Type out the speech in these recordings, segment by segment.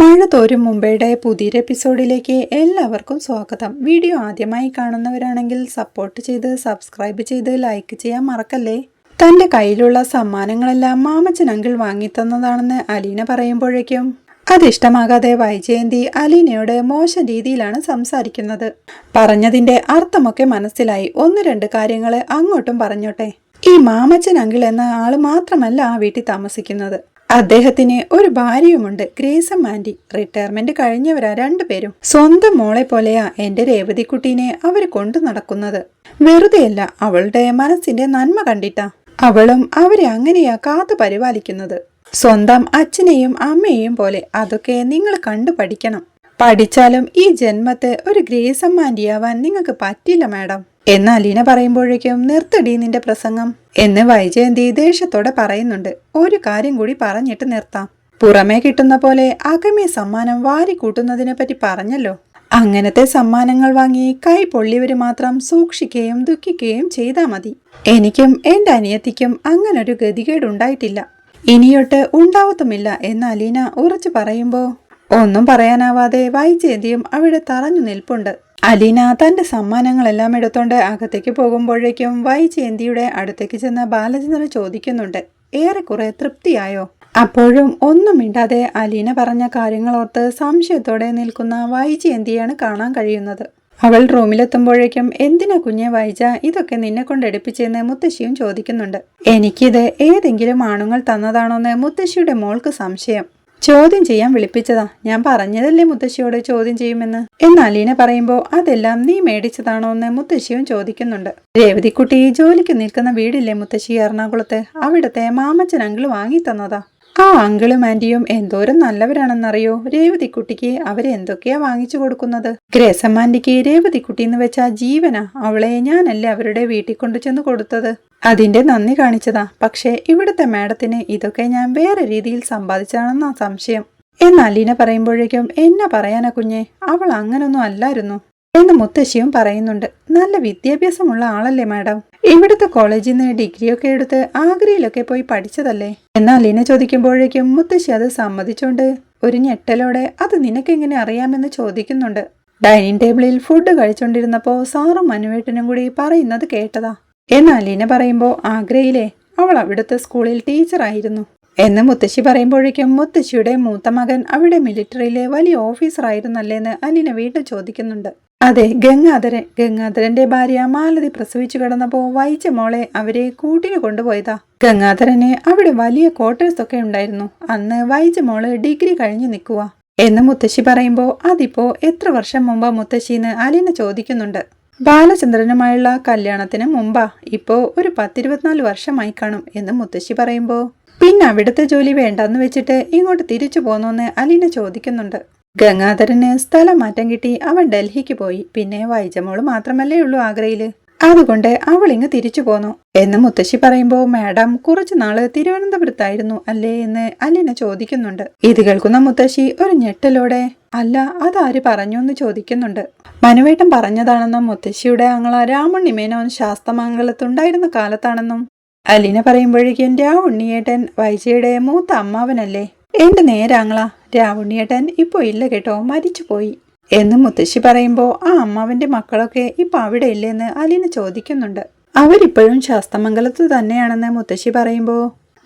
മഴ തോരും മുംബൈയുടെ പുതിയൊരു എപ്പിസോഡിലേക്ക് എല്ലാവർക്കും സ്വാഗതം. വീഡിയോ ആദ്യമായി കാണുന്നവരാണെങ്കിൽ സപ്പോർട്ട് ചെയ്ത് സബ്സ്ക്രൈബ് ചെയ്ത് ലൈക്ക് ചെയ്യാൻ മറക്കല്ലേ? തന്റെ കയ്യിലുള്ള സമ്മാനങ്ങളെല്ലാം മാമച്ചൻ അങ്കിൾ വാങ്ങിത്തന്നതാണെന്ന് അലീന പറയുമ്പോഴേക്കും അതിഷ്ടമാകാതെ വൈജയന്തി അലീനയോട് മോശം രീതിയിലാണ് സംസാരിക്കുന്നത്. പറഞ്ഞതിന്റെ അർത്ഥമൊക്കെ മനസ്സിലായി. ഒന്ന് രണ്ട് കാര്യങ്ങൾ അങ്ങോട്ടും പറഞ്ഞോട്ടെ. ഈ മാമച്ചൻ അങ്കിൾ എന്ന ആൾ മാത്രമല്ല ആ വീട്ടിൽ താമസിക്കുന്നത്. അദ്ദേഹത്തിന് ഒരു ഭാര്യയുമുണ്ട്. ഗ്രേസം ആന്റി. റിട്ടയർമെന്റ് കഴിഞ്ഞവരാ രണ്ടുപേരും സ്വന്തം മോളെ പോലെയാ എന്റെ രേവതിക്കുട്ടീനെ അവർ കൊണ്ടു നടക്കുന്നത്. വെറുതെയല്ല അവളുടെ മനസ്സിന്റെ നന്മ കണ്ടിട്ടാ അവളും അവരെ അങ്ങനെയാ കാത്തു പരിപാലിക്കുന്നത്. സ്വന്തം അച്ഛനെയും അമ്മയെയും പോലെ അതൊക്കെ നിങ്ങൾ കണ്ടു പഠിക്കണം. പഠിച്ചാലും ഈ ജന്മത്തെ ഒരു ഗ്രേസം ആന്റിയാവാൻ നിങ്ങൾക്ക് പറ്റില്ല മാഡം. എന്ന് അലീന പറയുമ്പോഴേക്കും നിർത്തടി നിന്റെ പ്രസംഗം. എന്ന് വൈജയന്തി ദേഷ്യത്തോടെ പറയുന്നുണ്ട്. ഒരു കാര്യം കൂടി പറഞ്ഞിട്ട് നിർത്താം. പുറമേ കിട്ടുന്ന പോലെ അകമേ സമ്മാനം വാരി കൂട്ടുന്നതിനെ പറ്റി പറഞ്ഞല്ലോ. അങ്ങനത്തെ സമ്മാനങ്ങൾ വാങ്ങി കൈ പൊള്ളിയവര് മാത്രം സൂക്ഷിക്കുകയും ദുഃഖിക്കുകയും ചെയ്താൽ മതി. എനിക്കും എന്റെ അനിയത്തിക്കും അങ്ങനൊരു ഗതികേടുണ്ടായിട്ടില്ല. ഇനിയൊട്ട് ഉണ്ടാവത്തുമില്ല എന്ന് അലീന ഉറച്ചു പറയുമ്പോ ഒന്നും പറയാനാവാതെ വൈജയന്തിയും അവിടെ തറഞ്ഞു നിൽപ്പുണ്ട്. അലീന തന്റെ സമ്മാനങ്ങളെല്ലാം എടുത്തോണ്ട് അകത്തേക്ക് പോകുമ്പോഴേക്കും വൈജയന്തിയുടെ അടുത്തേക്ക് ചെന്ന ബാലചന്ദ്രൻ ചോദിക്കുന്നുണ്ട്. ഏറെക്കുറെ തൃപ്തിയായോ? അപ്പോഴും ഒന്നും മിണ്ടാതെ അലീന പറഞ്ഞ കാര്യങ്ങളോർത്ത് സംശയത്തോടെ നിൽക്കുന്ന വൈജയന്തിയാണ് കാണാൻ കഴിയുന്നത്. അവൾ റൂമിലെത്തുമ്പോഴേക്കും എന്തിനാ കുഞ്ഞെ വൈജ ഇതൊക്കെ നിന്നെ കൊണ്ട് എടുപ്പിച്ചെന്ന് മുത്തശ്ശിയും ചോദിക്കുന്നുണ്ട്. എനിക്കിത് ഏതെങ്കിലും ആണുങ്ങൾ തന്നതാണോന്ന് മുത്തശ്ശിയുടെ മോൾക്ക് സംശയം. ചോദ്യം ചെയ്യാൻ വിളിപ്പിച്ചതാ. ഞാൻ പറഞ്ഞതല്ലേ മുത്തശ്ശിയോട് ചോദ്യം ചെയ്യുമെന്ന്? എന്ന് അലീന പറയുമ്പോ അതെല്ലാം നീ മേടിച്ചതാണോ? എന്ന് മുത്തശ്ശിയും ചോദിക്കുന്നുണ്ട്. രേവതിക്കുട്ടി ജോലിക്ക് നിൽക്കുന്ന വീടില്ലേ മുത്തശ്ശി എറണാകുളത്ത്? അവിടുത്തെ മാമച്ചൻ അങ്കിൾ വാങ്ങി തന്നതാ ആ അങ്കിളും ആന്റിയും എന്തോരം നല്ലവരാണെന്നറിയോ? രേവതിക്കുട്ടിക്ക് അവരെ എന്തൊക്കെയാ വാങ്ങിച്ചു കൊടുക്കുന്നത്? ഗ്രേസമ്മാന്റിക്ക് രേവതിക്കുട്ടി എന്ന് വെച്ചാ ജീവന അവളെ ഞാനല്ലേ അവരുടെ വീട്ടിൽ കൊണ്ടു ചെന്ന് കൊടുത്തത്. അതിന്റെ നന്ദി കാണിച്ചതാ. പക്ഷേ ഇവിടുത്തെ മാഡത്തിന് ഇതൊക്കെ ഞാൻ വേറെ രീതിയിൽ സമ്പാദിച്ചതാണെന്നാ സംശയം. എന്നാൽ ഇനെ പറയുമ്പോഴേക്കും എന്നെ പറയാനാ കുഞ്ഞെ അവൾ അങ്ങനൊന്നും അല്ലായിരുന്നു. എന്ന് മുത്തശ്ശിയും പറയുന്നുണ്ട്. നല്ല വിദ്യാഭ്യാസമുള്ള ആളല്ലേ മാഡം? ഇവിടുത്തെ കോളേജിൽ നിന്ന് ഡിഗ്രിയൊക്കെ എടുത്ത് ആഗ്രയിലൊക്കെ പോയി പഠിച്ചതല്ലേ? എന്നാൽ അലീന ചോദിക്കുമ്പോഴേക്കും മുത്തശ്ശി അത് സമ്മതിച്ചോണ്ട് ഒരു ഞെട്ടലോടെ അത് നിനക്കെങ്ങനെ അറിയാമെന്ന് ചോദിക്കുന്നുണ്ട്. ഡൈനിങ് ടേബിളിൽ ഫുഡ് കഴിച്ചോണ്ടിരുന്നപ്പോ സാറും മനുവേട്ടനും കൂടി പറയുന്നത് കേട്ടതാ. എന്നാൽ അലീന പറയുമ്പോൾ ആഗ്രയിലെ അവൾ അവിടുത്തെ സ്കൂളിൽ ടീച്ചറായിരുന്നു എന്ന് മുത്തശ്ശി പറയുമ്പോഴേക്കും മുത്തശ്ശിയുടെ മൂത്ത മകൻ അവിടെ മിലിറ്ററിയിലെ വലിയ ഓഫീസറായിരുന്നല്ലേന്ന് അലീന വീണ്ടും ചോദിക്കുന്നുണ്ട്. അതെ ഗംഗാധരൻ. ഗംഗാധരന്റെ ഭാര്യ മാലതി പ്രസവിച്ചു കിടന്നപ്പോ വൈച്ച മോളെ അവരെ കൂട്ടിന് കൊണ്ടുപോയതാ. ഗംഗാധരന് അവിടെ വലിയ ക്വാർട്ടേഴ്സ് ഒക്കെ ഉണ്ടായിരുന്നു. അന്ന് വൈച്ച മോൾ ഡിഗ്രി കഴിഞ്ഞു നിൽക്കുക എന്ന് മുത്തശ്ശി പറയുമ്പോ അതിപ്പോ എത്ര വർഷം മുമ്പ് മുത്തശ്ശിന്ന് അലീന ചോദിക്കുന്നുണ്ട്. ബാലചന്ദ്രനുമായുള്ള കല്യാണത്തിന് മുമ്പാ. ഇപ്പോ ഒരു പത്തിരുപത്തിനാല് വർഷമായി കാണും എന്ന് മുത്തശ്ശി പറയുമ്പോ പിന്നെ അവിടുത്തെ ജോലി വേണ്ടെന്ന് വെച്ചിട്ട് ഇങ്ങോട്ട് തിരിച്ചു പോന്നോന്ന് അലീന ചോദിക്കുന്നുണ്ട്. ഗംഗാധരന് സ്ഥലം മാറ്റം കിട്ടി. അവൻ ഡൽഹിക്ക് പോയി. പിന്നെ വൈജമോൾ മാത്രമല്ലേ ഉള്ളൂ ആഗ്രയിൽ. അതുകൊണ്ട് അവൾ തിരിച്ചു പോന്നു. എന്ന് മുത്തശ്ശി പറയുമ്പോ മാഡം കുറച്ചു നാൾ തിരുവനന്തപുരത്തായിരുന്നു അല്ലേ എന്ന് അലീന ചോദിക്കുന്നുണ്ട്. ഇത് കേൾക്കുന്ന മുത്തശ്ശി ഒരു ഞെട്ടലോടെ അല്ല അതാര് പറഞ്ഞു എന്ന് ചോദിക്കുന്നുണ്ട്. മനുവേട്ടൻ പറഞ്ഞതാണെന്നും മുത്തശ്ശിയുടെ അങ്ങള രാമുണ്ണി മേനോൻ ശാസ്തമംഗലത്തുണ്ടായിരുന്ന കാലത്താണെന്നും അലീന പറയുമ്പോഴേക്കും രാവുണ്ണിയേട്ടൻ വൈജയുടെ മൂത്ത അമ്മാവനല്ലേ? എന്റെ നേരാങ്ങളാ രാവുണ്ണിയേട്ടൻ ഇപ്പോ ഇല്ല കേട്ടോ മരിച്ചു പോയി. എന്ന് മുത്തശ്ശി പറയുമ്പോ ആ അമ്മാവന്റെ മക്കളൊക്കെ ഇപ്പൊ അവിടെ ഇല്ലെന്ന് അലീന ചോദിക്കുന്നുണ്ട്. അവരിപ്പോഴും ശാസ്തമംഗലത്ത് തന്നെയാണെന്ന് മുത്തശ്ശി പറയുമ്പോ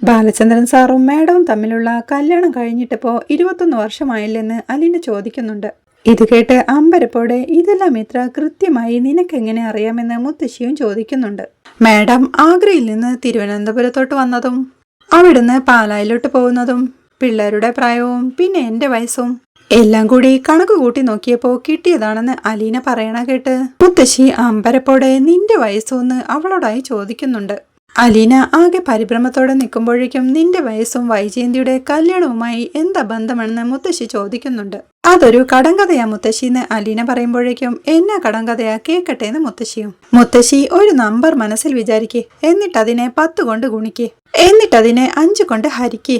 ബാലചന്ദ്രൻ സാറും മേഡവും തമ്മിലുള്ള കല്യാണം കഴിഞ്ഞിട്ടിപ്പോ ഇരുപത്തൊന്ന് വർഷമായില്ലെന്ന് അലീന ചോദിക്കുന്നുണ്ട്. ഇത് കേട്ട് അമ്പരപ്പോടെ ഇതെല്ലാം ഇത്ര കൃത്യമായി നിനക്കെങ്ങനെ അറിയാമെന്ന് മുത്തശ്ശിയും ചോദിക്കുന്നുണ്ട്. മാഡം ആഗ്രയിൽ നിന്ന് തിരുവനന്തപുരത്തോട്ട് വന്നതും അവിടുന്ന് പാലായിലോട്ട് പോകുന്നതും പിള്ളേരുടെ പ്രായവും പിന്നെ എന്റെ വയസ്സും എല്ലാം കൂടി കണക്ക് കൂട്ടി നോക്കിയപ്പോ കിട്ടിയതാണെന്ന് അലീന പറയണ കേട്ട് മുത്തശ്ശി അമ്പരപ്പോടെ നിന്റെ വയസ്സൊന്ന് അവളോടായി ചോദിക്കുന്നുണ്ട്. അലീന ആകെ പരിഭ്രമത്തോടെ നിൽക്കുമ്പോഴേക്കും നിന്റെ വയസ്സും വൈജയന്തിയുടെ കല്യാണവുമായി എന്താ ബന്ധമെന്ന് മുത്തശ്ശി ചോദിക്കുന്നുണ്ട്. അതൊരു കടങ്കഥയാ മുത്തശ്ശി എന്ന് അലീന പറയുമ്പോഴേക്കും എന്നാ കടങ്കഥയാ കേക്കട്ടെ എന്ന് മുത്തശ്ശിയും മുത്തശ്ശി ഒരു നമ്പർ മനസ്സിൽ വിചാരിക്കേ എന്നിട്ടതിനെ പത്ത് കൊണ്ട് ഗുണിക്കേ എന്നിട്ടതിനെ അഞ്ച് കൊണ്ട് ഹരിക്കേ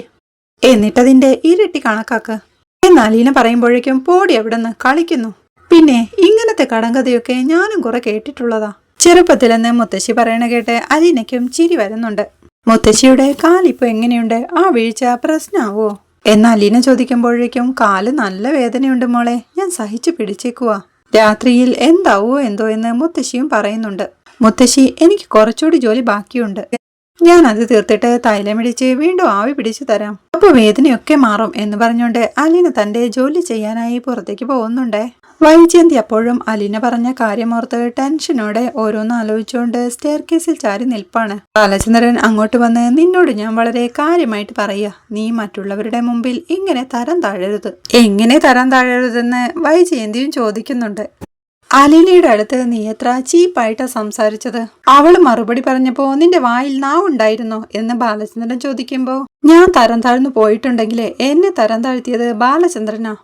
എന്നിട്ടതിന്റെ ഇരട്ടി കണക്കാക്ക്. എന്നാൽ അലീന പറയുമ്പോഴേക്കും പോടി അവിടുന്ന് കളിക്കുന്നു. പിന്നെ ഇങ്ങനത്തെ കടങ്കഥയൊക്കെ ഞാനും കുറെ കേട്ടിട്ടുള്ളതാ. ചെറുപ്പത്തിലെന്ന് മുത്തശ്ശി പറയണ കേട്ട് അലീനയ്ക്കും ചിരി വരുന്നുണ്ട്. മുത്തശ്ശിയുടെ കാലിപ്പോ എങ്ങനെയുണ്ട്? ആ വീഴ്ച പ്രശ്നാവോ? എന്ന അലീന ചോദിക്കുമ്പോഴേക്കും കാൽ നല്ല വേദനയുണ്ട് മോളെ. ഞാൻ സഹിച്ചു പിടിച്ചേക്കുവാ. രാത്രിയിൽ എന്താവോ എന്തോ എന്ന് മുത്തശ്ശിയും പറയുന്നുണ്ട്. മുത്തശ്ശി എനിക്ക് കുറച്ചുകൂടി ജോലി ബാക്കിയുണ്ട്. ഞാൻ അത് തീർത്തിട്ട് തൈലമിടിച്ച് വീണ്ടും ആവി പിടിച്ചു തരാം. അപ്പൊ വേദനയൊക്കെ മാറും എന്ന് പറഞ്ഞുകൊണ്ട് അലീന തന്റെ ജോലി ചെയ്യാനായി പുറത്തേക്ക് പോകുന്നുണ്ടേ. വൈജയന്തി അപ്പോഴും അലീന പറഞ്ഞ കാര്യമോർത്ത് ടെൻഷനോടെ ഓരോന്ന് ആലോചിച്ചുകൊണ്ട് സ്റ്റെയർ കേസിൽ ചാരി നിൽപ്പാണ്. ബാലചന്ദ്രൻ അങ്ങോട്ട് വന്ന് നിന്നോട് ഞാൻ വളരെ കാര്യമായിട്ട് പറയാ. നീ മറ്റുള്ളവരുടെ മുമ്പിൽ ഇങ്ങനെ തരം താഴരുത്. എങ്ങനെ തരം താഴരുതെന്ന് വൈജയന്തിയും ചോദിക്കുന്നുണ്ട്. അലീനയുടെ അടുത്ത് നീ എത്ര ചീപ്പായിട്ടാ സംസാരിച്ചത്? അവൾ മറുപടി പറഞ്ഞപ്പോ നിന്റെ വായിൽ നാവുണ്ടായിരുന്നോ? എന്ന് ബാലചന്ദ്രൻ ചോദിക്കുമ്പോ ഞാൻ തരം താഴ്ന്നു പോയിട്ടുണ്ടെങ്കിലേ എന്നെ തരം താഴ്ത്തിയത് ബാലചന്ദ്രനാ.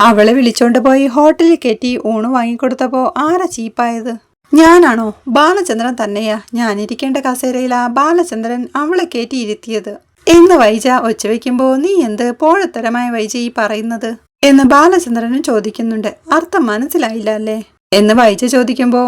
അവളെ വിളിച്ചോണ്ട് പോയി ഹോട്ടലിൽ കയറ്റി ഊണ് വാങ്ങിക്കൊടുത്തപ്പോ ആരാ ചീപ്പായത്? ഞാനാണോ? ബാലചന്ദ്രൻ തന്നെയാ. ഞാനിരിക്കേണ്ട കസേരയിലാ ബാലചന്ദ്രൻ അവളെ കയറ്റി ഇരുത്തിയത്. എന്ന് വൈജ ഒച്ചവെക്കുമ്പോ നീ എന്ത് പോഴത്തരമായ വൈജ ഈ പറയുന്നത്? എന്ന് ബാലചന്ദ്രനും ചോദിക്കുന്നുണ്ട്. അർത്ഥം മനസ്സിലായില്ല അല്ലേ? എന്ന് വൈജ ചോദിക്കുമ്പോൾ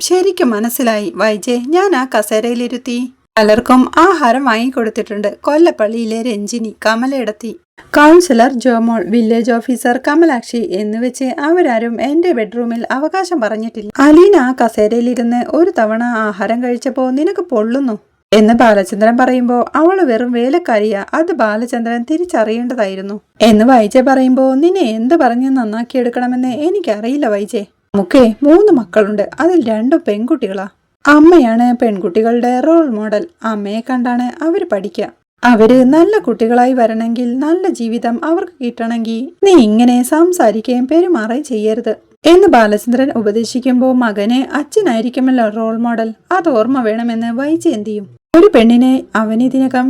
ശരിക്കും മനസ്സിലായി. വൈജെ ഞാൻ ആ കസേരയിലിരുത്തി പലർക്കും ആഹാരം വാങ്ങിക്കൊടുത്തിട്ടുണ്ട്. കൊല്ലപ്പള്ളിയിലെ Ranjini കമലയിടത്തി. Councillor Jomol village officer Kamalakshi എന്നുവെച്ച് അവരാരും എന്റെ ബെഡ്റൂമിൽ അവകാശം പറഞ്ഞിട്ടില്ല. അലീന ആ കസേരയിലിരുന്ന് ഒരു തവണ ആഹാരം കഴിച്ചപ്പോ നിനക്ക് പൊള്ളുന്നു എന്ന് ബാലചന്ദ്രൻ പറയുമ്പോൾ അവൾ വെറും വേലക്കാരിയ. അത് ബാലചന്ദ്രൻ തിരിച്ചറിയേണ്ടതായിരുന്നു. എന്ന് വൈജ പറയുമ്പോൾ നിന്നെ എന്ത് പറഞ്ഞ് നന്നാക്കിയെടുക്കണമെന്ന് എനിക്കറിയില്ല വൈജെ. നമുക്കേ മൂന്ന് മക്കളുണ്ട്. അതിൽ രണ്ടും പെൺകുട്ടികളാ. അമ്മയാണ് പെൺകുട്ടികളുടെ റോൾ മോഡൽ അമ്മയെ കണ്ടാണ് അവർ പഠിക്കുക അവർ നല്ല കുട്ടികളായി വരണമെങ്കിൽ നല്ല ജീവിതം അവർക്ക് കിട്ടണമെങ്കിൽ നീ ഇങ്ങനെ സംസാരിക്കുകയും പെരുമാറുകയും ചെയ്യരുത്. എന്ന് ബാലചന്ദ്രൻ ഉപദേശിക്കുമ്പോൾ മകനെ അച്ഛനായിരിക്കുമല്ലോ റോൾ മോഡൽ അത് ഓർമ്മ വേണമെന്ന് വൈജയന്തിയും ഒരു പെണ്ണിനെ അവൻ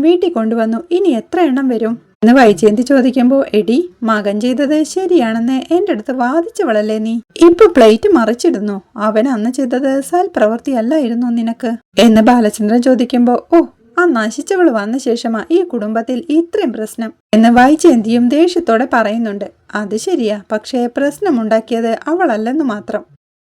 വീട്ടിൽ കൊണ്ടുവന്നു. ഇനി എത്ര എണ്ണം വരും? എന്ന് വൈജയന്തി ചോദിക്കുമ്പോ എടി മകൻ ചെയ്തത് ശരിയാണെന്ന് എന്റെ അടുത്ത് വാദിച്ചവളല്ലേ നീ? ഇപ്പൊ പ്ലേറ്റ് മറിച്ചിടുന്നു. അവൻ അന്ന് ചെയ്തത് സൽപ്രവൃത്തിയല്ലായിരുന്നു നിനക്ക്? എന്ന് ബാലചന്ദ്രൻ ചോദിക്കുമ്പോ ഓ ആ നശിച്ചവൾ വന്ന ശേഷമാ ഈ കുടുംബത്തിൽ ഇത്രയും പ്രശ്നം? എന്ന് വൈജയന്തിയും ദേഷ്യത്തോടെ പറയുന്നുണ്ട്. അത് ശരിയാ പക്ഷേ പ്രശ്നമുണ്ടാക്കിയത് അവളല്ലെന്ന് മാത്രം.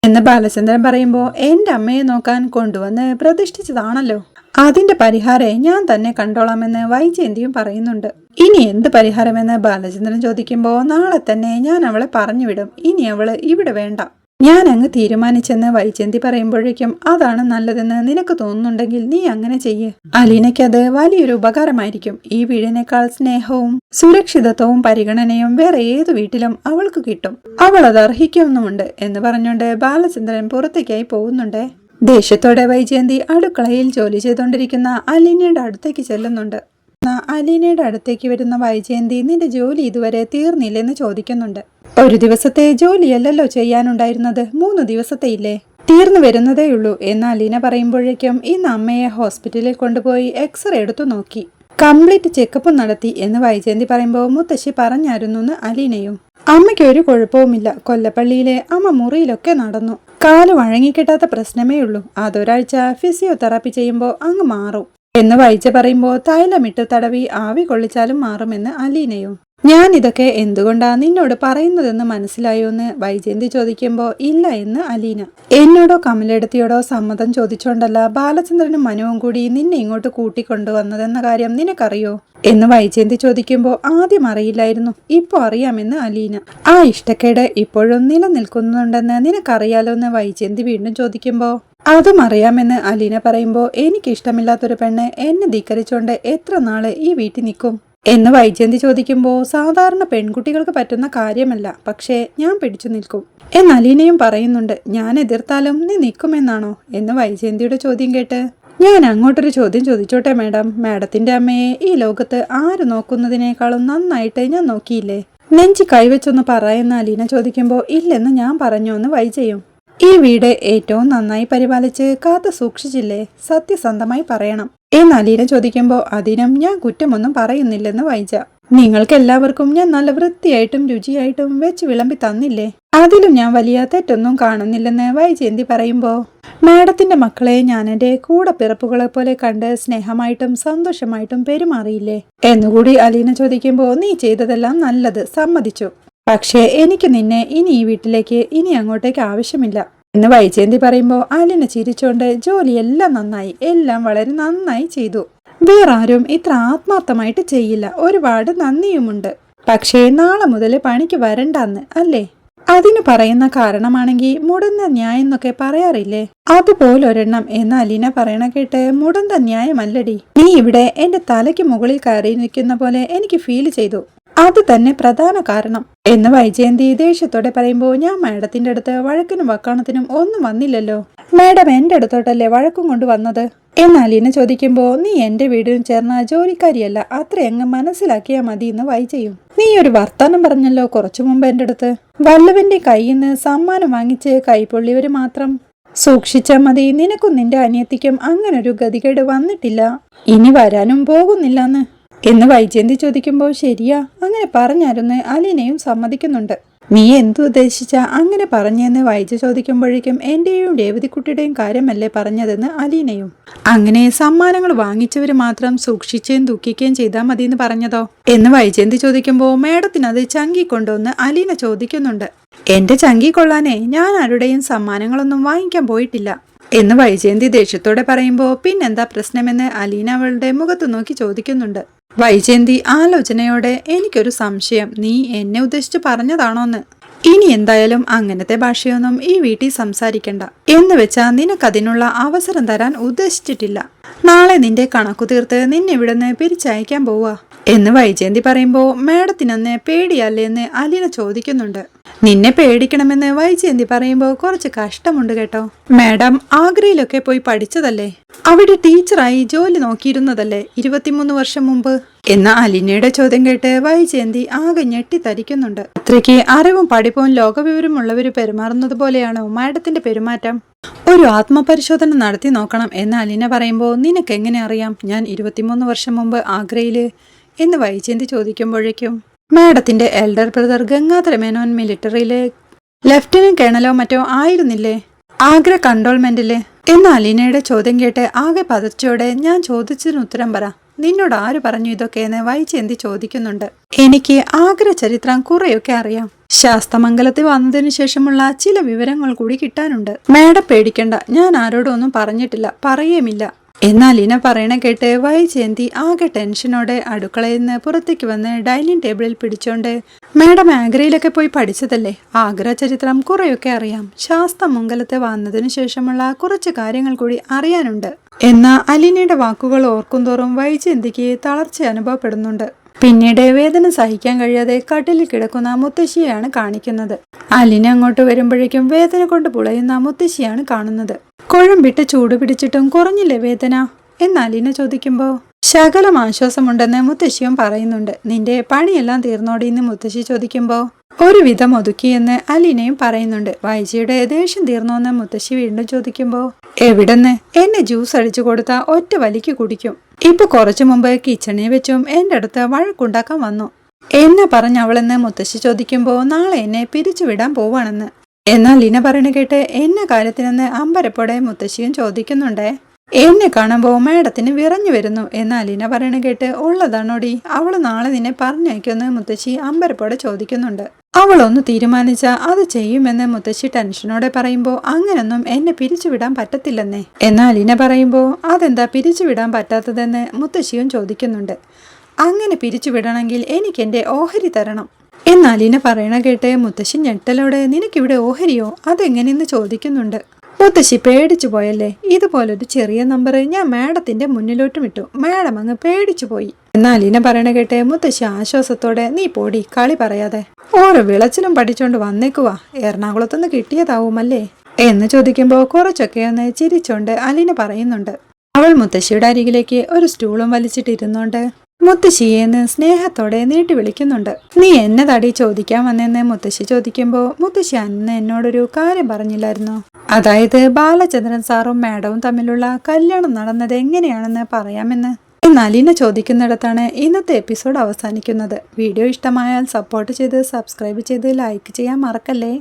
എന്ന് ബാലചന്ദ്രൻ പറയുമ്പോ എന്റെ അമ്മയെ നോക്കാൻ കൊണ്ടുവന്ന് പ്രതിഷ്ഠിച്ചതാണല്ലോ. അതിന്റെ പരിഹാരം ഞാൻ തന്നെ കണ്ടോളാമെന്ന് വൈജയന്തിയും പറയുന്നുണ്ട്. ഇനി എന്ത് പരിഹാരമെന്ന് ബാലചന്ദ്രൻ ചോദിക്കുമ്പോൾ നാളെ തന്നെ ഞാൻ അവളെ പറഞ്ഞു വിടും. ഇനി അവൾ ഇവിടെ വേണ്ട. ഞാൻ അങ്ങ് തീരുമാനിച്ചെന്ന് വൈജന്തി പറയുമ്പോഴേക്കും അതാണ് നല്ലതെന്ന് നിനക്ക് തോന്നുന്നുണ്ടെങ്കിൽ നീ അങ്ങനെ ചെയ്യ്. അലീനയ്ക്കത് വലിയൊരു ഉപകാരമായിരിക്കും. ഈ വീടിനേക്കാൾ സ്നേഹവും സുരക്ഷിതത്വവും പരിഗണനയും വേറെ ഏതു വീട്ടിലും അവൾക്ക് കിട്ടും. അവൾ അത് അർഹിക്കുന്നുമുണ്ട് എന്ന് പറഞ്ഞുകൊണ്ട് ബാലചന്ദ്രൻ പുറത്തേക്കായി പോകുന്നുണ്ട്. ദേഷ്യത്തോടെ വൈജയന്തി അടുക്കളയിൽ ജോലി ചെയ്തുകൊണ്ടിരിക്കുന്ന അലീനയുടെ അടുത്തേക്ക് ചെല്ലുന്നുണ്ട്. അലീനയുടെ അടുത്തേക്ക് വരുന്ന വൈജയന്തി നിന്റെ ജോലി ഇതുവരെ തീർന്നില്ലെന്ന് ചോദിക്കുന്നുണ്ട്. ഒരു ദിവസത്തെ ജോലിയല്ലല്ലോ ചെയ്യാനുണ്ടായിരുന്നത്. മൂന്ന് ദിവസത്തെ ഇല്ലേ? തീർന്നു വരുന്നതേയുള്ളൂ എന്ന് അലീന പറയുമ്പോഴേക്കും ഇന്ന് അമ്മയെ ഹോസ്പിറ്റലിൽ കൊണ്ടുപോയി എക്സ്റേ എടുത്തു നോക്കി. കംപ്ലീറ്റ് ചെക്കപ്പ് നടത്തി എന്ന് വൈജയന്തി പറയുമ്പോൾ മുത്തശ്ശി പറഞ്ഞായിരുന്നു എന്ന് അലീനയും. അമ്മയ്ക്ക് ഒരു കുഴപ്പവുമില്ല. കൊല്ലപ്പള്ളിയിലെ അമ്മ മുറിയിലൊക്കെ നടന്നു. കാൽ വഴങ്ങിക്കിട്ടാത്ത പ്രശ്നമേ ഉള്ളൂ. അതൊരാഴ്ച ഫിസിയോതെറാപ്പി ചെയ്യുമ്പോൾ അങ്ങ് മാറും. എന്ന് വായിച്ച പറയുമ്പോൾ തൈലമിട്ട് തടവി ആവി കൊള്ളിച്ചാലും മാറുമെന്ന് അലീനയും. ഞാൻ ഇതൊക്കെ എന്തുകൊണ്ടാ നിന്നോട് പറയുന്നതെന്ന് മനസ്സിലായോ എന്ന് വൈജയന്തി ചോദിക്കുമ്പോൾ ഇല്ല എന്ന് അലീന. എന്നോടോ കമലെടുത്തിയോടോ സമ്മതം ചോദിച്ചോണ്ടല്ല ബാലചന്ദ്രനും മനുവും കൂടി നിന്നെ ഇങ്ങോട്ട് കൂട്ടിക്കൊണ്ടുവന്നതെന്ന കാര്യം നിനക്കറിയോ? എന്ന് വൈജയന്തി ചോദിക്കുമ്പോൾ ആദ്യം അറിയില്ലായിരുന്നു. ഇപ്പൊ അറിയാമെന്ന് അലീന. ആ ഇഷ്ടക്കേട് ഇപ്പോഴും നിലനിൽക്കുന്നുണ്ടെന്ന് നിനക്കറിയാലോ? എന്ന് വൈജയന്തി വീണ്ടും ചോദിക്കുമ്പോൾ അതും അറിയാമെന്ന് അലീന പറയുമ്പോൾ എനിക്കിഷ്ടമില്ലാത്തൊരു പെണ്ണ് എന്നെ ധിക്കരിച്ചോണ്ട് എത്ര നാൾ ഈ വീട്ടിൽ നിൽക്കും? എന്ന് വൈജയന്തി ചോദിക്കുമ്പോൾ സാധാരണ പെൺകുട്ടികൾക്ക് പറ്റുന്ന കാര്യമല്ല പക്ഷേ ഞാൻ പിടിച്ചു നിൽക്കും. എന്ന് അലീനയും പറയുന്നുണ്ട് ഞാൻ എതിർത്താലും നീ നിൽക്കുമെന്നാണോ? എന്ന് വൈജയന്തിയുടെ ചോദ്യം കേട്ട്. ഞാൻ അങ്ങോട്ടൊരു ചോദ്യം ചോദിച്ചോട്ടെ മാഡം. മാഡത്തിന്റെ അമ്മയെ ഈ ലോകത്ത് ആര് നോക്കുന്നതിനേക്കാളും നന്നായിട്ട് ഞാൻ നോക്കിയില്ലേ? നെഞ്ചി കൈവച്ചൊന്ന് പറയുന്ന അലീന ചോദിക്കുമ്പോൾ ഇല്ലെന്ന് ഞാൻ പറഞ്ഞു? എന്ന് വൈജയും. ഈ വീട് ഏറ്റവും നന്നായി പരിപാലിച്ച് കാത്തു സൂക്ഷിച്ചില്ലേ? സത്യസന്ധമായി പറയണം. എന്ന് അലീന ചോദിക്കുമ്പോൾ അതിനും ഞാൻ കുറ്റമൊന്നും പറയുന്നില്ലെന്ന് വായിച്ച നിങ്ങൾക്ക് എല്ലാവർക്കും ഞാൻ നല്ല വൃത്തിയായിട്ടും രുചിയായിട്ടും വെച്ച് വിളമ്പി തന്നില്ലേ? അതിലും ഞാൻ വലിയ തെറ്റൊന്നും കാണുന്നില്ലെന്ന് വൈജയന്തി പറയുമ്പോൾ മാഡത്തിന്റെ മക്കളെ ഞാൻ എന്റെ കൂടെ പിറപ്പുകളെ പോലെ കണ്ട് സ്നേഹമായിട്ടും സന്തോഷമായിട്ടും പെരുമാറിയില്ലേ? എന്നുകൂടി അലീന ചോദിക്കുമ്പോൾ നീ ചെയ്തതെല്ലാം നല്ലത് സമ്മതിച്ചു. പക്ഷേ എനിക്ക് നിന്നെ ഇനി ഈ വീട്ടിലേക്ക് ഇനി അങ്ങോട്ടേക്ക് ആവശ്യമില്ല. എന്ന് വൈജയന്തി പറയുമ്പോൾ അലിനെ ചിരിച്ചുകൊണ്ട് ജോലി എല്ലാം നന്നായി എല്ലാം വളരെ നന്നായി ചെയ്തു. വേറെ ആരും ഇത്ര ആത്മാർത്ഥമായിട്ട് ചെയ്യില്ല. ഒരുപാട് നന്ദിയുമുണ്ട്. പക്ഷേ നാളെ മുതൽ പണിക്ക് വരണ്ടെന്ന് അല്ലേ? അതിന് പറയുന്ന കാരണമാണെങ്കിൽ മുടന്ത ന്യായം എന്നൊക്കെ പറയാറില്ലേ? അതുപോലൊരെണ്ണം എന്ന് അലീന പറയണ കേട്ട് മുടന്ത ന്യായമല്ലടി. നീ ഇവിടെ എന്റെ തലയ്ക്ക് മുകളിൽ കയറി നിൽക്കുന്ന പോലെ എനിക്ക് ഫീൽ ചെയ്തു. അത് തന്നെ പ്രധാന കാരണം. എന്ന് വൈജയന്തി ദേഷ്യത്തോടെ പറയുമ്പോൾ ഞാൻ മാഡത്തിന്റെ അടുത്ത് വഴക്കിനും വക്കാണത്തിനും ഒന്നും വന്നില്ലല്ലോ. മാഡം എന്റെ അടുത്തോട്ടല്ലേ വഴക്കും കൊണ്ട് വന്നത്? എന്നാൽ അലീന ചോദിക്കുമ്പോൾ നീ എന്റെ വീടിനും ചേർന്ന ജോലിക്കാരിയല്ല. അത്രയങ്ങ് മനസ്സിലാക്കിയാൽ മതി എന്ന് വൈജയും. നീ ഒരു വർത്താനം പറഞ്ഞല്ലോ കുറച്ചു മുമ്പ് എന്റെ അടുത്ത്. വല്ലവന്റെ കയ്യിൽ നിന്ന് സമ്മാനം വാങ്ങിച്ച് കൈപ്പൊള്ളിയവര് മാത്രം. സൂക്ഷിച്ചാ മതി. നിനക്കും നിന്റെ അനിയത്തിക്കും അങ്ങനൊരു ഗതികേട് വന്നിട്ടില്ല. ഇനി വരാനും പോകുന്നില്ലെന്ന്. എന്ന് വൈജയന്തി ചോദിക്കുമ്പോൾ ശരിയാ അങ്ങനെ പറഞ്ഞായിരുന്നു അലീനയും സമ്മതിക്കുന്നുണ്ട്. നീ എന്തു ഉദ്ദേശിച്ച അങ്ങനെ പറഞ്ഞെന്ന്? വൈജ ചോദിക്കുമ്പോഴേക്കും എന്റെയും രേവതിക്കുട്ടിയുടെയും കാര്യമല്ലേ പറഞ്ഞതെന്ന് അലീനയും. അങ്ങനെ സമ്മാനങ്ങൾ വാങ്ങിച്ചവർ മാത്രം സൂക്ഷിക്കുകയും ദുഃഖിക്കുകയും ചെയ്താൽ മതി എന്ന് പറഞ്ഞതോ? എന്ന് വൈജയന്തി ചോദിക്കുമ്പോൾ മേഡത്തിനത് ചങ്കി കൊണ്ടുവന്ന് അലീന ചോദിക്കുന്നുണ്ട്. എന്റെ ചങ്കി കൊള്ളാനേ ഞാൻ ആരുടെയും സമ്മാനങ്ങളൊന്നും വാങ്ങിക്കാൻ പോയിട്ടില്ല. എന്ന് വൈജയന്തി ദേഷ്യത്തോടെ പറയുമ്പോൾ പിന്നെന്താ പ്രശ്നമെന്ന് അലീന അവളുടെ മുഖത്ത് നോക്കി ചോദിക്കുന്നുണ്ട്. വൈജയന്തി ആലോചനയോടെ എനിക്കൊരു സംശയം. നീ എന്നെ ഉദ്ദേശിച്ച് പറഞ്ഞതാണോന്ന്. ഇനി എന്തായാലും അങ്ങനത്തെ ഭാഷയൊന്നും ഈ വീട്ടിൽ സംസാരിക്കണ്ട. എന്ന് വെച്ചാ നിനക്കതിനുള്ള അവസരം തരാൻ ഉദ്ദേശിച്ചിട്ടില്ല. നാളെ നിന്റെ കണക്കു തീർത്ത് നിന്നെ ഇവിടുന്ന് പിരിച്ചയക്കാൻ പോവാ. എന്ന് വൈജയന്തി പറയുമ്പോൾ മാഡത്തിനന്ന് പേടിയല്ലേ എന്ന് അലീന ചോദിക്കുന്നുണ്ട്. നിന്നെ പേടിക്കണമെന്ന് വൈജയന്തി പറയുമ്പോൾ കുറച്ച് കഷ്ടമുണ്ട് കേട്ടോ. മാഡം ആഗ്രയിലൊക്കെ പോയി പഠിച്ചതല്ലേ? അവിടെ ടീച്ചറായി ജോലി നോക്കിയിരുന്നതല്ലേ ഇരുപത്തിമൂന്ന് വർഷം മുമ്പ്? എന്ന അലിനയുടെ ചോദ്യം കേട്ട് വൈജയന്തി ആകെ ഞെട്ടിത്തരിക്കുന്നുണ്ട്. അത്രയ്ക്ക് അറിവും പഠിപ്പും ലോകവിവരമുള്ളവര് പെരുമാറുന്നത് പോലെയാണോ മാഡത്തിന്റെ പെരുമാറ്റം? ഒരു ആത്മപരിശോധന നടത്തി നോക്കണം എന്ന് അലിന പറയുമ്പോൾ നിനക്ക് എങ്ങനെ അറിയാം? ഞാൻ ഇരുപത്തിമൂന്ന് വർഷം മുമ്പ് ആഗ്രയിൽ? എന്ന് വൈജയന്തി ചോദിക്കുമ്പോഴേക്കും മാഡത്തിന്റെ എൽഡർ ബ്രദർ ഗംഗാധര മേനോൻ മിലിറ്ററിയിലെ ലെഫ്റ്റനന്റ് കേണലോ മറ്റോ ആയിരുന്നില്ലേ? ആഗ്ര കണ്ടോൾമെന്റിൽ എന്ന അലീനയുടെ ചോദ്യം കേട്ട് ആകെ പതച്ചോടെ ഞാൻ ചോദിച്ചതിന് ഉത്തരം പറ. നിന്നോട് ആര് പറഞ്ഞു ഇതൊക്കെ എന്ന് വൈചേന്തി ചോദിക്കുന്നുണ്ട്. എനിക്ക് ആഗ്ര ചരിത്രം കുറെയൊക്കെ അറിയാം. ശാസ്തമംഗലത്തിൽ വന്നതിനു ശേഷമുള്ള ചില വിവരങ്ങൾ കൂടി കിട്ടാനുണ്ട്. മാഡം പേടിക്കണ്ട. ഞാൻ ആരോടൊന്നും പറഞ്ഞിട്ടില്ല. പറയുമില്ല. എന്നാൽ ഇന പറയണ കേട്ട് വൈജയന്തി ആകെ ടെൻഷനോടെ അടുക്കളയിൽ നിന്ന് പുറത്തേക്ക് വന്ന് ഡൈനിങ് ടേബിളിൽ പിടിച്ചോണ്ട് മാഡം ആഗ്രയിലൊക്കെ പോയി പഠിച്ചതല്ലേ? ആഗ്ര ചരിത്രം കുറെയൊക്കെ അറിയാം. ശാസ്ത്ര മംഗലത്തെ വന്നതിനു ശേഷമുള്ള കുറച്ച് കാര്യങ്ങൾ കൂടി അറിയാനുണ്ട്. എന്നാൽ അലിനയുടെ വാക്കുകൾ ഓർക്കുന്തോറും വൈജയന്തിക്ക് തളർച്ച അനുഭവപ്പെടുന്നുണ്ട്. പിന്നീട് വേദന സഹിക്കാൻ കഴിയാതെ കട്ടിലിൽ കിടക്കുന്ന മുത്തശ്ശിയെയാണ് കാണിക്കുന്നത്. അലിന അങ്ങോട്ട് വരുമ്പോഴേക്കും വേദന കൊണ്ട് പുളയുന്ന മുത്തശ്ശിയാണ് കാണുന്നത്. കുഴമ്പിട്ട് ചൂട് പിടിച്ചിട്ടും കുറഞ്ഞില്ലേ വേദന? എന്ന് അലീന ചോദിക്കുമ്പോ ശകലം ആശ്വാസമുണ്ടെന്ന് മുത്തശ്ശിയും പറയുന്നുണ്ട്. നിന്റെ പണിയെല്ലാം തീർന്നോടി എന്ന് മുത്തശ്ശി ചോദിക്കുമ്പോ ഒരുവിധം ഒതുക്കിയെന്ന് അലീനയും പറയുന്നുണ്ട്. വൈജിയുടെ ദേഷ്യം തീർന്നോന്ന് മുത്തശ്ശി വീണ്ടും ചോദിക്കുമ്പോൾ എവിടെന്ന്? എന്നെ ജ്യൂസ് അടിച്ചു കൊടുത്ത ഒറ്റ വലിക്ക് കുടിക്കും. ഇപ്പൊ കുറച്ചു മുമ്പ് കിച്ചണിൽ വെച്ചും എന്റെ അടുത്ത് വഴക്കുണ്ടാക്കാൻ വന്നു. എന്നെ പറഞ്ഞ അവളെന്ന് മുത്തശ്ശി ചോദിക്കുമ്പോൾ നാളെ എന്നെ പിരിച്ചുവിടാൻ പോവാണെന്ന്. എന്നാൽ ലീന പറയണ കേട്ട് എന്നെ കാര്യത്തിനെന്ന് അമ്പരപ്പോടെ മുത്തശ്ശിയും ചോദിക്കുന്നുണ്ടേ. എന്നെ കാണുമ്പോൾ മേഡത്തിന് വിറഞ്ഞു വരുന്നു എന്നാൽ ലീന പറയണ കേട്ട് ഉള്ളതാണോടി? അവൾ നാളെ നിന്നെ പറഞ്ഞയക്കുമെന്ന് മുത്തശ്ശി അമ്പരപ്പോടെ ചോദിക്കുന്നുണ്ട്. അവളൊന്ന് തീരുമാനിച്ച അത് ചെയ്യുമെന്ന് മുത്തശ്ശി ടെൻഷനോടെ പറയുമ്പോൾ അങ്ങനൊന്നും എന്നെ പിരിച്ചുവിടാൻ പറ്റത്തില്ലെന്നേ. എന്നാൽ ലീന പറയുമ്പോൾ അതെന്താ പിരിച്ചുവിടാൻ പറ്റാത്തതെന്ന് മുത്തശ്ശിയും ചോദിക്കുന്നുണ്ട്. അങ്ങനെ പിരിച്ചുവിടണമെങ്കിൽ എനിക്ക് ഓഹരി തരണം. എന്നാൽ ഇനി പറയണ കേട്ടേ മുത്തശ്ശി ഞെട്ടലോടെ നിനക്കിവിടെ ഓഹരിയോ? അതെങ്ങനെയെന്ന് ചോദിക്കുന്നുണ്ട്. മുത്തശ്ശി പേടിച്ചു പോയല്ലേ? ഇതുപോലൊരു ചെറിയ നമ്പർ ഞാൻ മാഡത്തിന്റെ മുന്നിലോട്ടും ഇട്ടു. മാഡം അങ്ങ് പേടിച്ചു പോയി. എന്നാൽ ഇന പറയണ കേട്ടേ മുത്തശ്ശി ആശ്വാസത്തോടെ നീ പോടി കളി പറയാതെ. ഓരോ വിളച്ചിലും പഠിച്ചോണ്ട് വന്നേക്കുവാ. എറണാകുളത്തുനിന്ന് കിട്ടിയതാവുമല്ലേ? എന്ന് ചോദിക്കുമ്പോൾ കുറച്ചൊക്കെ ഒന്ന് ചിരിച്ചോണ്ട് അലീന പറയുന്നുണ്ട്. അവൾ മുത്തശ്ശിയുടെ അരികിലേക്ക് ഒരു സ്റ്റൂളും വലിച്ചിട്ടിരുന്നോണ്ട് മുത്തശ്ശിയെന്ന് സ്നേഹത്തോടെ നീട്ടി വിളിക്കുന്നുണ്ട്. നീ എന്നെ തടി ചോദിക്കാൻ വന്നെന്ന് മുത്തശ്ശി ചോദിക്കുമ്പോൾ മുത്തശ്ശി അന്ന് എന്നോടൊരു കാര്യം പറഞ്ഞില്ലായിരുന്നു? അതായത് ബാലചന്ദ്രൻ സാറും മാഡവും തമ്മിലുള്ള കല്യാണം നടന്നത് എങ്ങനെയാണെന്ന് പറയാമെന്ന്. നലിന ചോദിക്കുന്നിടത്താണ് ഇന്നത്തെ എപ്പിസോഡ് അവസാനിക്കുന്നത്. വീഡിയോ ഇഷ്ടമായാൽ സപ്പോർട്ട് ചെയ്ത് സബ്സ്ക്രൈബ് ചെയ്ത് ലൈക്ക് ചെയ്യാൻ മറക്കല്ലേ?